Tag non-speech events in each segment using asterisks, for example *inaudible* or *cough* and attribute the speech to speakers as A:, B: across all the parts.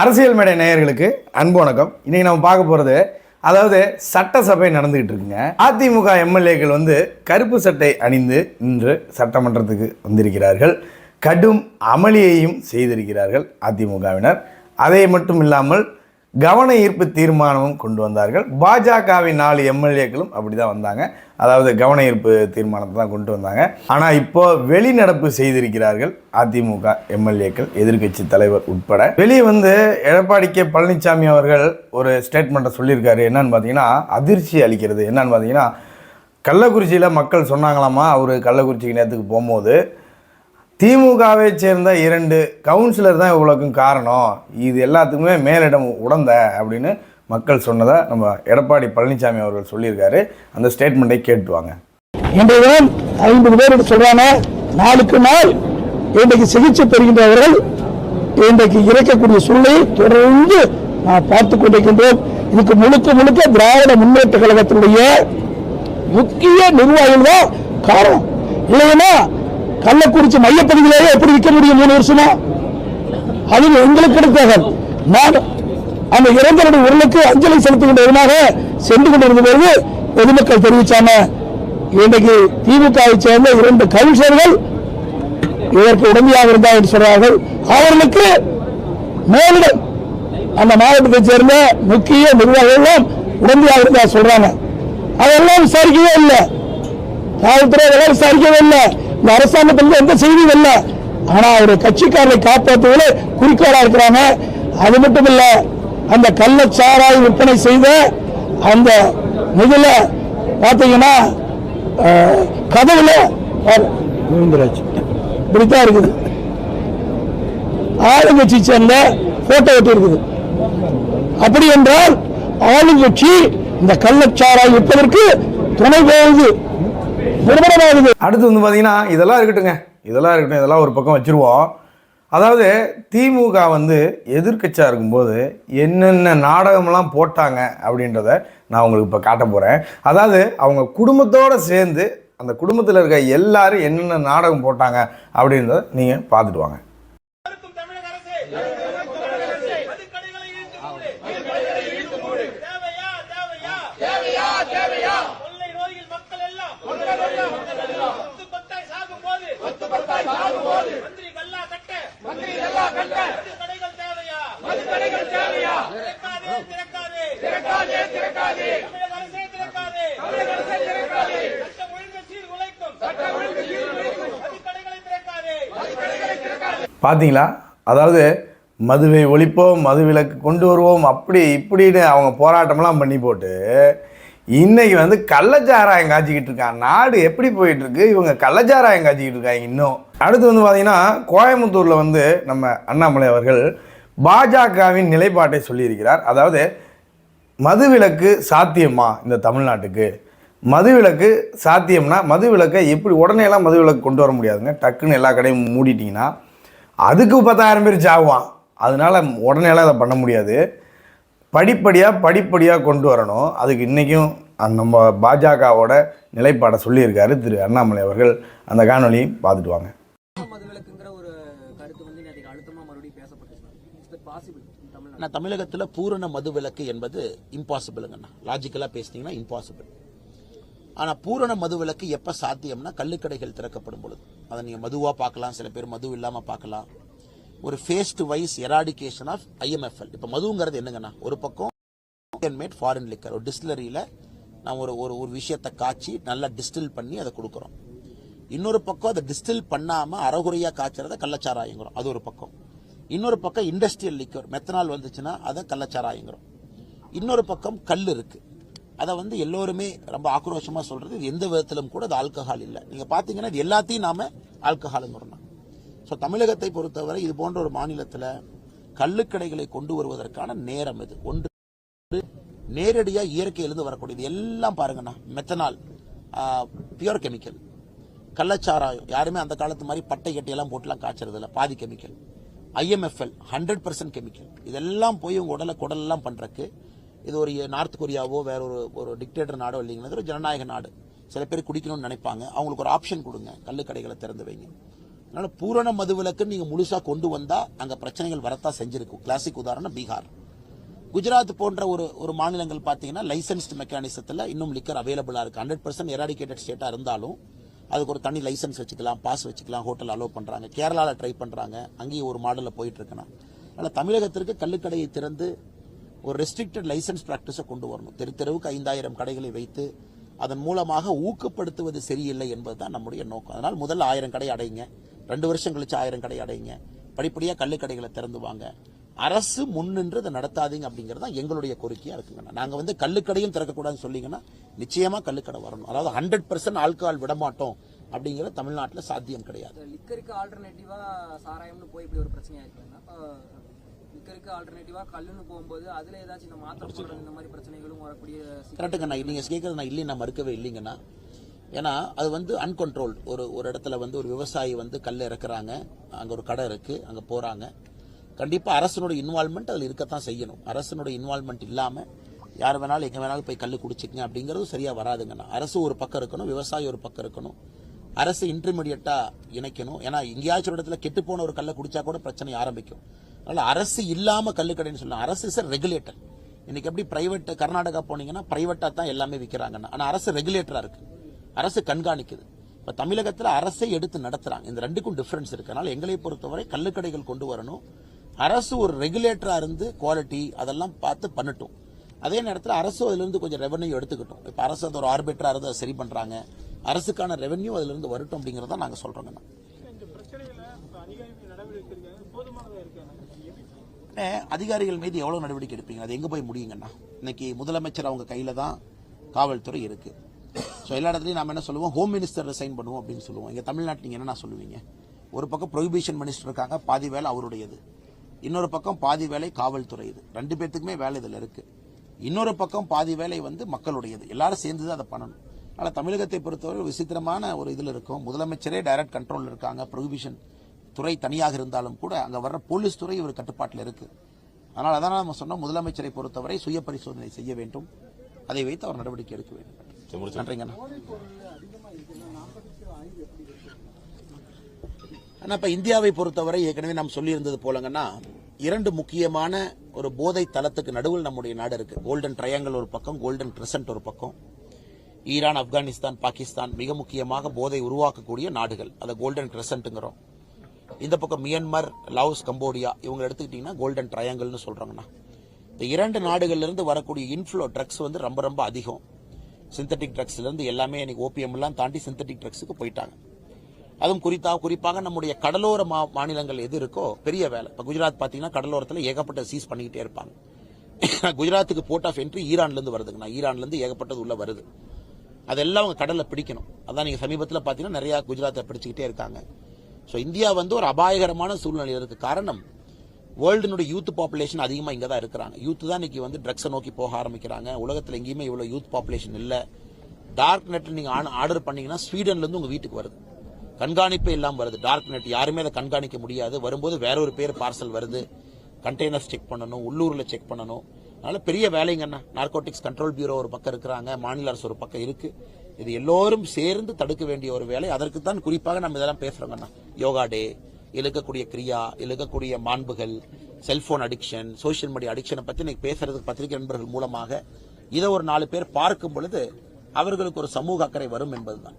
A: அரசியல் மேடை நேயர்களுக்கு அன்பு வணக்கம். இன்னைக்கு நம்ம பார்க்க போகிறது அதாவது சட்டசபை நடந்துகிட்டு இருக்குங்க. அதிமுக எம்எல்ஏக்கள் வந்து கருப்பு சட்டை அணிந்து இன்று சட்டமன்றத்துக்கு வந்திருக்கிறார்கள். கடும் அமளியையும் செய்திருக்கிறார்கள் அதிமுகவினர். அதை மட்டும் இல்லாமல் கவன ஈர்ப்பு தீர்மானமும் கொண்டு வந்தார்கள். பாஜகவின் நாலு எம்எல்ஏக்களும் அப்படி தான் வந்தாங்க. அதாவது கவன ஈர்ப்பு தீர்மானத்தை தான் கொண்டு வந்தாங்க. ஆனால் இப்போ வெளிநடப்பு செய்திருக்கிறார்கள் அதிமுக எம்எல்ஏக்கள் எதிர்க்கட்சி தலைவர் உட்பட. வெளியே வந்து எடப்பாடி கே பழனிசாமி அவர்கள் ஒரு ஸ்டேட்மெண்ட்டை சொல்லியிருக்காரு. என்னன்னு பார்த்தீங்கன்னா அதிர்ச்சி அளிக்கிறது. என்னன்னு பார்த்தீங்கன்னா கள்ளக்குறிச்சியில் மக்கள் சொன்னாங்களாமா அவர் கள்ளக்குறிச்சிக்கு நேரத்துக்கு போகும்போது திமுகவை சேர்ந்த இரண்டு கவுன்சிலர் தான் இவ்வளோக்கும் காரணம். இது எல்லாத்துக்குமே மேலிடம் உடந்த அப்படின்னு மக்கள் சொன்னதை நம்ம எடப்பாடி பழனிசாமி அவர்கள் சொல்லியிருக்காரு. அந்த ஸ்டேட்மெண்ட்டை கேட்டுவாங்க
B: இன்றைய ஐம்பது பேர் சொல்றாங்க. நாளுக்கு நாள் இன்றைக்கு சிகிச்சை பெறுகின்றவர்கள் இன்றைக்கு இறக்கக்கூடிய சூழ்நிலை தொடர்ந்து நான் பார்த்து கொண்டிருக்கின்றோம். இதுக்கு முழுக்க முழுக்க திராவிட முன்னேற்ற கழகத்தினுடைய முக்கிய நிர்வாகிகள் தான் காரணம். இல்லைன்னா கள்ளக்குறிச்சி மையப்பகுதியிலேயே எப்படி விற்க முடியும் மூணு வருஷமா? அது எங்களுக்கு கிடைத்தது நான் அந்த இறந்தவருடைய உடலுக்கு அஞ்சலி செலுத்துகின்ற விதமாக சென்று கொண்டிருந்த பொழுது பொதுமக்கள் தெரிவிச்சாங்க இன்றைக்கு திமுகவை சேர்ந்த இரண்டு கவுன்சிலர்கள் இதற்கு உடமையாக இருந்தார் என்று சொல்றார்கள். அவர்களுக்கு மேலிடம் அந்த மாவட்டத்தை சேர்ந்த முக்கிய நிர்வாகிகளும் எல்லாம் உடமையாக இருந்தா சொல்றாங்க. அதெல்லாம் விசாரிக்கவே இல்லை. காவல்துறை அதெல்லாம் விசாரிக்கவே இல்லை. இந்த அரசாங்கத்திலிருந்து எந்த செய்தியும் இல்லை. ஆனா அவருடைய கட்சிக்காரரை காப்பாற்றுவதில் குறிக்கோளா இருக்கிறாங்க. அது மட்டும் இல்ல அந்த கள்ளச்சாராய் விற்பனை செய்த அந்த இதுல பாத்தீங்கன்னா அஹ், கதவுல இப்படித்தான் இருக்குது. ஆளுங்கட்சி சேர்ந்த போட்டோ ஒட்டி இருக்குது. அப்படி என்றால் ஆளுங்கட்சி இந்த கள்ளச்சாராய் விற்பதற்கு துணை போகுது. நிறுவனமாகுது
A: அடுத்து வந்து பார்த்தீங்கன்னா இதெல்லாம் இருக்கட்டுங்க இதெல்லாம் இருக்கட்டும் இதெல்லாம் ஒரு பக்கம் வச்சுருவோம். அதாவது திமுக வந்து எதிர்க்கட்சியாக இருக்கும்போது என்னென்ன நாடகமெல்லாம் போட்டாங்க அப்படின்றத நான் உங்களுக்கு இப்போ காட்ட போகிறேன் அதாவது அவங்க குடும்பத்தோடு சேர்ந்து அந்த குடும்பத்தில் இருக்க எல்லாரும் என்னென்ன நாடகம் போட்டாங்க அப்படின்றத நீங்கள் பார்த்துட்டு வாங்க
C: இருக்கும் தமிழக அரசே மதுக்கடைகளை இழுத்து மூடு தேவையா தேவையா தேவையா கொள்ளை நோயில் மக்கள் எல்லாம் கொத்து கொத்தாய் சாகும் போது மந்திரி கல்லா கட்ட மதுக்கடைகள் தேவையா மதுக்கடைகள் தேவையா திறக்காதே திறக்காதே திறக்காதே திறக்காதே தமிழக அரசே திறக்காதே தமிழக அரசே திறக்காதே ஒழுங்கு சீர் உழைக்கும் ஒழுங்கு சீர் உழைக்கும் மதுக்கடைகளை திறக்காதே மதுக்கடைகளை திறக்காதே
A: பார்த்தீங்களா அதாவது மதுவை ஒழிப்போம் மது விலக்கு கொண்டு வருவோம் அப்படி இப்படின்னு அவங்க போராட்டம்லாம் பண்ணி போட்டு இன்னைக்கு வந்து கள்ளச்சாராயம் காய்ச்சிக்கிட்டு இருக்காங்க நாடு எப்படி போயிட்டு இருக்கு இவங்க கள்ளச்சாராயம் காய்ச்சிக்கிட்டு இருக்காங்க இன்னும். அடுத்து வந்து பார்த்தீங்கன்னா கோயம்புத்தூரில் வந்து நம்ம அண்ணாமலை அவர்கள் பாஜகவின் நிலைப்பாட்டை சொல்லியிருக்கிறார். அதாவது மதுவிலக்கு சாத்தியமா இந்த தமிழ்நாட்டுக்கு? மதுவிலக்கு சாத்தியம்னா மதுவிலக்கை எப்படி உடனேலாம் மதுவிலக்கு கொண்டு வர முடியாதுங்க. டக்குன்னு எல்லா கடையும் மூடிட்டிங்கன்னா அதுக்கு பத்தாயிரம் பேர் சாகுவான் அதனால உடனேலாம் அதை பண்ண முடியாது. படிப்படியாக படிப்படியாக கொண்டு வரணும். அதுக்கு இன்றைக்கும் நம்ம பாஜகவோட நிலைப்பாடை சொல்லியிருக்காரு திரு அண்ணாமலை அவர்கள். அந்த காணொலியும் பார்த்துட்டு வாங்க.
D: நான் தமிழகத்தில் பூரண மது விலக்கு என்பது இம்பாசிபிளுங்கண்ணா லாஜிக்கலாக பேசினீங்கன்னா இம்பாசிபிள் ஆனால் பூரண மது விலக்கு எப்போ சாத்தியம்னா கள்ளுக்கடைகள் திறக்கப்படும் பொழுது. அதை நீங்கள் மதுவாக பார்க்கலாம் சில பேர் மது இல்லாமல் பார்க்கலாம். ஒரு phase to wise eradication of IMFL இப்போ மதுங்கிறது என்னங்கண்ணா ஒரு பக்கம் மேட் ஃபாரின் லிக்கர் ஒரு டிஸ்டிலரியில் நம்ம ஒரு ஒரு ஒரு விஷயத்தை காய்ச்சி நல்லா டிஸ்டில் பண்ணி அதை கொடுக்குறோம். இன்னொரு பக்கம் அதை டிஸ்டில் பண்ணாமல் அறகுறையாக காய்ச்சறத கள்ளச்சாராயங்கிறோம். அது ஒரு பக்கம். இன்னொரு பக்கம் இண்டஸ்ட்ரியல் லிக்கர் மெத்தனால் வந்துச்சுன்னா அதை கள்ளச்சாராயங்கிறோம். இன்னொரு பக்கம் கல் இருக்குது அதை வந்து எல்லோருமே ரொம்ப ஆக்ரோஷமாக சொல்கிறது எந்த விதத்திலும் கூட அது ஆல்கஹால் இல்லை. நீங்கள் பார்த்தீங்கன்னா இது எல்லாத்தையும் நாம ஆல்கஹாலுங்கிறோம் ஸோ தமிழகத்தை பொறுத்தவரை இது போன்ற ஒரு மாநிலத்தில் கள்ளுக்கடைகளை கொண்டு வருவதற்கான நேரம் இது. ஒன்று நேரடியாக இயற்கையிலிருந்து வரக்கூடியது எல்லாம் பாருங்கண்ணா மெத்தனால் பியூர் கெமிக்கல் கள்ளச்சாராயம் யாருமே அந்த காலத்து மாதிரி பட்டை கட்டியெல்லாம் போட்டுலாம் காய்ச்சறது இல்லை பாதி chemical IMFL hundred percent chemical இதெல்லாம் போய் உங்கள் உடலை குடலெல்லாம் பண்ணுறக்கு இது ஒரு நார்த் கொரியாவோ வேற ஒரு ஒரு டிக்டேட்டர் நாடோ இல்லைங்களா இது ஒரு ஜனநாயக நாடு. சில பேர் குடிக்கணும்னு நினைப்பாங்க. அவங்களுக்கு ஒரு ஆப்ஷன் கொடுங்க கள்ளுக்கடைகளை திறந்து வைங்க. அதனால பூரண மதுவிலக்கு நீங்க முழுசா கொண்டு வந்தா அங்க பிரச்சனைகள் வரத்தான் செஞ்சிருக்கும். கிளாசிக் உதாரணம் பீகார். குஜராத் போன்ற ஒரு ஒரு மாநிலங்கள் பார்த்தீங்கன்னா லைசன்ஸ்டு மெக்கானிசத்தில் இன்னும் லிக்கர் அவைலபிளாக இருக்குது ஹண்ட்ரட் பர்சன்ட் எராடிகேட்டட் ஸ்டேட்டாக இருந்தாலும் அதுக்கு ஒரு தனி லைசன்ஸ் வச்சுக்கலாம் பாஸ் வச்சுக்கலாம் ஹோட்டல் அலோவ் பண்ணுறாங்க கேரளாவில் ட்ரை பண்ணுறாங்க அங்கேயும் ஒரு மாடலில் போயிட்டு அதனால் தமிழகத்திற்கு கல்லுக்கடையை திறந்து ஒரு ரெஸ்ட்ரிக்டட் லைசன்ஸ் ப்ராக்டிஸை கொண்டு வரணும். தெரு தெருவுக்கு ஐந்தாயிரம் கடைகளை வைத்து அதன் மூலமாக ஊக்கப்படுத்துவது சரியில்லை என்பது தான் நம்முடைய நோக்கம். அதனால் முதல் ஆயிரம் கடை அடைங்க. ரெண்டு வருஷம் கழிச்சு ஆயிரம் கடை அடைங்க. படிப்படியாக கள்ளுக்கடைகளை திறந்து வாங்க. அரசு முன்னின்று அதை நடத்தாதீங்க அப்படிங்கிறது தான் எங்களுடைய கோரிக்கையா இருக்குங்க நாங்க வந்து கள்ளுக்கடையும் திறக்கக்கூடாதுன்னு சொன்னீங்கன்னா நிச்சயமா கள்ளுக்கடை வரணும். அதாவது ஹண்ட்ரட் பர்சன்ட் ஆல்கஹால் விட மாட்டோம் அப்படிங்கிறது தமிழ்நாட்டில் சாத்தியம் கிடையாது.
E: லிக்கருக்கு ஆல்டர்னேட்டிவா சாராயம்னு போய் இப்படி ஒரு பிரச்சனையா இருக்குங்க லிக்கருக்கு ஆல்டர்னேட்டிவா கல்லுன்னு போகும்போது அதுல ஏதாச்சும் இந்த மாத்திரை இந்த மாதிரி பிரச்சனைகளும் வரக்கூடிய சிக்கல்
D: கரெக்டுங்க நான் நீங்க கேட்கறது நான் இல்லை நான் மறுக்கவே இல்லைங்கண்ணா. ஏன்னா அது வந்து அன்கண்ட்ரோல் ஒரு ஒரு இடத்துல வந்து ஒரு விவசாயி வந்து கல் இறக்குறாங்க அங்கே ஒரு கடை இருக்கு அங்கே போறாங்க. கண்டிப்பாக அரசனுடைய இன்வால்மெண்ட் அதில் இருக்கத்தான் செய்யணும். அரசனுடைய இன்வால்மெண்ட் இல்லாமல் யார் வேணாலும் எங்கே வேணாலும் போய் கல் குடிச்சிக்கங்க அப்படிங்கிறது சரியாக வராதுங்கண்ணா அரசு ஒரு பக்கம் இருக்கணும் விவசாயி ஒரு பக்கம் இருக்கணும். அரசு இன்டர்மீடியட்டாக இணைக்கணும். ஏன்னா எங்கேயாச்சும் ஒரு இடத்துல கெட்டு போன ஒரு கல்லை குடிச்சா கூட பிரச்சனை ஆரம்பிக்கும். அதனால் அரசு இல்லாமல் கல் கடைன்னு சொல்லலாம் அரசு இஸ் ரெகுலேட்டர் இன்னைக்கு எப்படி பிரைவேட் கர்நாடகா போனீங்கன்னா பிரைவேட்டாக தான் எல்லாமே விற்கிறாங்கண்ணா ஆனால் அரசு ரெகுலேட்டராக இருக்குது அரசு கண்காணிக்குது. இப்ப தமிழகத்துல அரசை எடுத்து நடத்துறாங்க. இந்த ரெண்டுக்கும் டிஃபரன்ஸ் இருக்கனால எங்களை பொறுத்தவரை கல்லுக்கடைகள் கொண்டு வரணும். அரசு ஒரு ரெகுலேட்டரா இருந்து குவாலிட்டி அதெல்லாம் பார்த்து பண்ணட்டும். அதே நேரத்தில் அரசு அதிலிருந்து கொஞ்சம் ரெவன்யூ எடுத்துக்கிட்டோம். இப்போ அரசு அது ஒரு ஆர்பிட்டராக இருந்து அதை சரி பண்ணுறாங்க அரசுக்கான ரெவன்யூ அதிலிருந்து வரட்டும் அப்படிங்கிறத நாங்கள் சொல்கிறோங்க அதிகாரிகள் மீது எவ்வளோ நடவடிக்கை எடுப்பீங்க? அது எங்கே போய் முடியுங்கண்ணா? இன்னைக்கு முதலமைச்சர் அவங்க கையில் தான் காவல்துறை இருக்குது ஸோ எல்லா இடத்துலையும் நம்ம என்ன சொல்லுவோம்? ஹோம் மினிஸ்டர் ரிசைன் பண்ணுவோம் அப்படின்னு சொல்லுவோம். இங்கே தமிழ்நாட்டில் நீங்கள் என்ன சொல்லுவீங்க? ஒரு பக்கம் ப்ரொஹிபிஷன் மினிஸ்டர் இருக்காங்க பாதி வேலை அவருடையது. இன்னொரு பக்கம் பாதி வேலை காவல்துறை இது. ரெண்டு பேர்த்துக்குமே வேலை இதில் இருக்குது இன்னொரு பக்கம் பாதி வேலை வந்து மக்களுடையது. எல்லாரும் சேர்ந்து தான் அதை பண்ணணும். ஆனால் தமிழகத்தை பொறுத்தவரை விசித்திரமான ஒரு இதில் இருக்கும். முதலமைச்சரே டைரக்ட் கண்ட்ரோலில் இருக்காங்க. ப்ரொஹிபிஷன் துறை தனியாக இருந்தாலும் கூட அங்கே வர்ற போலீஸ் துறை ஒரு கட்டுப்பாட்டில் இருக்குது அதனால் அதான் நம்ம சொன்னோம் முதலமைச்சரை பொறுத்தவரை சுய பரிசோதனை செய்ய வேண்டும். அதை வைத்து அவர் நடவடிக்கை எடுக்க வேண்டும். நன்றிங்கண்ணா. ஆனா இப்ப இந்தியாவை பொறுத்தவரை ஏற்கனவே நாம் சொல்லியிருந்தது போலங்கன்னா இரண்டு முக்கியமான ஒரு போதை தளத்துக்கு நடுவில் நம்முடைய நாடு இருக்கு. கோல்டன் ட்ரையாங்கல் ஒரு பக்கம் கோல்டன் கிரசன்ட் ஒரு பக்கம். ஈரான் ஆப்கானிஸ்தான் பாகிஸ்தான் மிக முக்கியமாக போதை உருவாக்கக்கூடிய நாடுகள். அதை கோல்டன் கிரசன்ட்ங்கிறோம் இந்த பக்கம் மியான்மர் லாவோஸ் கம்போடியா இவங்க எடுத்துக்கிட்டீங்கன்னா கோல்டன் ட்ரையாங்கல்னு சொல்றாங்கண்ணா. இந்த இரண்டு நாடுகள்லேருந்து வரக்கூடிய இன்ஃப்ளோ ட்ரக்ஸ் வந்து ரொம்ப ரொம்ப அதிகம். சிந்தட்டிக் ட்ரக்ஸ்லேருந்து எல்லாமே இன்னைக்கு ஓபிஎம் எல்லாம் தாண்டி சிந்தட்டிக் ட்ரக்ஸுக்கு போயிட்டாங்க. அதுவும் குறித்தா குறிப்பாக நம்முடைய கடலோர மா- மாநிலங்கள் எது இருக்கோ பெரிய வேலை. இப்போ குஜராத் பார்த்தீங்கன்னா கடலோரத்தில் ஏகப்பட்ட சீஸ் பண்ணிக்கிட்டே இருப்பாங்க. *coughs* குஜராத்துக்கு போர்ட் ஆஃப் என்ட்ரி ஈரான்லேருந்து வருதுங்கண்ணா ஈரான்லேருந்து ஏகப்பட்டது உள்ளே வருது. அதெல்லாம் அவங்க கடலில் பிடிக்கணும். அதான் நீங்கள் சமீபத்தில் பார்த்தீங்கன்னா நிறையா குஜராத்தை பிடிச்சிக்கிட்டே இருக்காங்க. ஸோ இந்தியா வந்து ஒரு அபாயகரமான சூழ்நிலையில் இருக்குது காரணம் வேர்ல்டுனுடைய யூத் பாப்புலேஷன் அதிகமாக இங்கே தான் இருக்கிறாங்க. யூத் தான் இன்னைக்கு வந்து ட்ரக்ஸை நோக்கி போக ஆரம்பிக்கிறாங்க. உலகத்தில் எங்கேயுமே இவ்வளோ யூத் பாப்புலேஷன் இல்லை. டார்க் நெட் நீங்கள் ஆர்டர் பண்ணீங்கன்னா ஸ்வீடன்லேருந்து உங்கள் வீட்டுக்கு வருது. கண்காணிப்பே இல்லாமல் வருது. டார்க் நெட் யாருமே அதை கண்காணிக்க முடியாது. வரும்போது வேற ஒரு பேர் பார்சல் வருது. கண்டெய்னர்ஸ் செக் பண்ணணும். உள்ளூரில் செக் பண்ணணும். அதனால பெரிய வேலைங்கண்ணா நார்கோட்டிக்ஸ் கண்ட்ரோல் பியூரோ ஒரு பக்கம் இருக்கிறாங்க. மாநில அரசு ஒரு பக்கம் இருக்கு. இது எல்லோரும் சேர்ந்து தடுக்க வேண்டிய ஒரு வேலை. அதற்கு தான் குறிப்பாக நம்ம இதெல்லாம் பேசுறோங்கண்ணா யோகா டே இழுக்கக்கூடிய கிரியா இழுக்கக்கூடிய மாண்புகள் செல்போன் அடிக்ஷன் சோஷியல் மீடியா அடிக்ஷனை பற்றி இன்னைக்கு பேசுறதுக்கு பத்திரிகை நண்பர்கள் மூலமாக இதை ஒரு நாலு பேர் பார்க்கும் பொழுது அவர்களுக்கு ஒரு சமூக அக்கறை வரும் என்பதுதான்.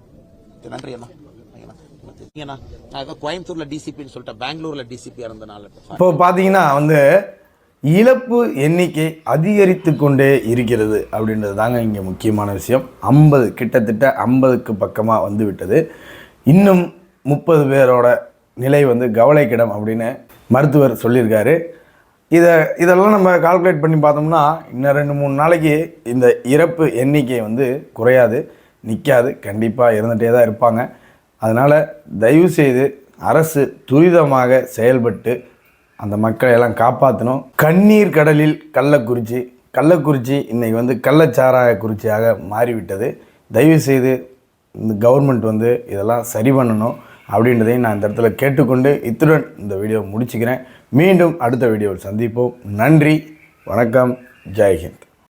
D: நன்றி அண்ணா. கோயம்புத்தூர்ல டிசிபின்னு சொல்லிட்டு பெங்களூர்ல டிசிபியா இருந்தனால
A: இப்போ பார்த்தீங்கன்னா வந்து இழப்பு எண்ணிக்கை அதிகரித்து கொண்டே இருக்கிறது அப்படின்றது தாங்க இங்கே முக்கியமான விஷயம். ஐம்பது கிட்டத்தட்ட ஐம்பதுக்கு பக்கமாக வந்து விட்டது இன்னும் முப்பது பேரோட நிலை வந்து கவலைக்கிடம் அப்படின்னு மருத்துவர் சொல்லியிருக்காரு. இதை இதெல்லாம் நம்ம கால்குலேட் பண்ணி பார்த்தோம்னா இன்னும் ரெண்டு மூணு நாளைக்கு இந்த இறப்பு எண்ணிக்கை வந்து குறையாது நிற்காது கண்டிப்பாக இருந்துகிட்டே தான் இருப்பாங்க. அதனால் தயவுசெய்து அரசு துரிதமாக செயல்பட்டு அந்த மக்களை எல்லாம் காப்பாற்றணும் கண்ணீர் கடலில் கள்ளக்குறிச்சி கள்ளக்குறிச்சி இன்னைக்கு வந்து கள்ளச்சாராய குறிச்சியாக மாறிவிட்டது. தயவுசெய்து இந்த கவர்மெண்ட் வந்து இதெல்லாம் சரி பண்ணணும். அப்படின்றதையும் நான் இந்த இடத்துல கேட்டுக்கொண்டு இத்துடன் இந்த வீடியோ முடிச்சுக்கிறேன். மீண்டும் அடுத்த வீடியோவில் சந்திப்போம். நன்றி வணக்கம் ஜெய்ஹிந்த்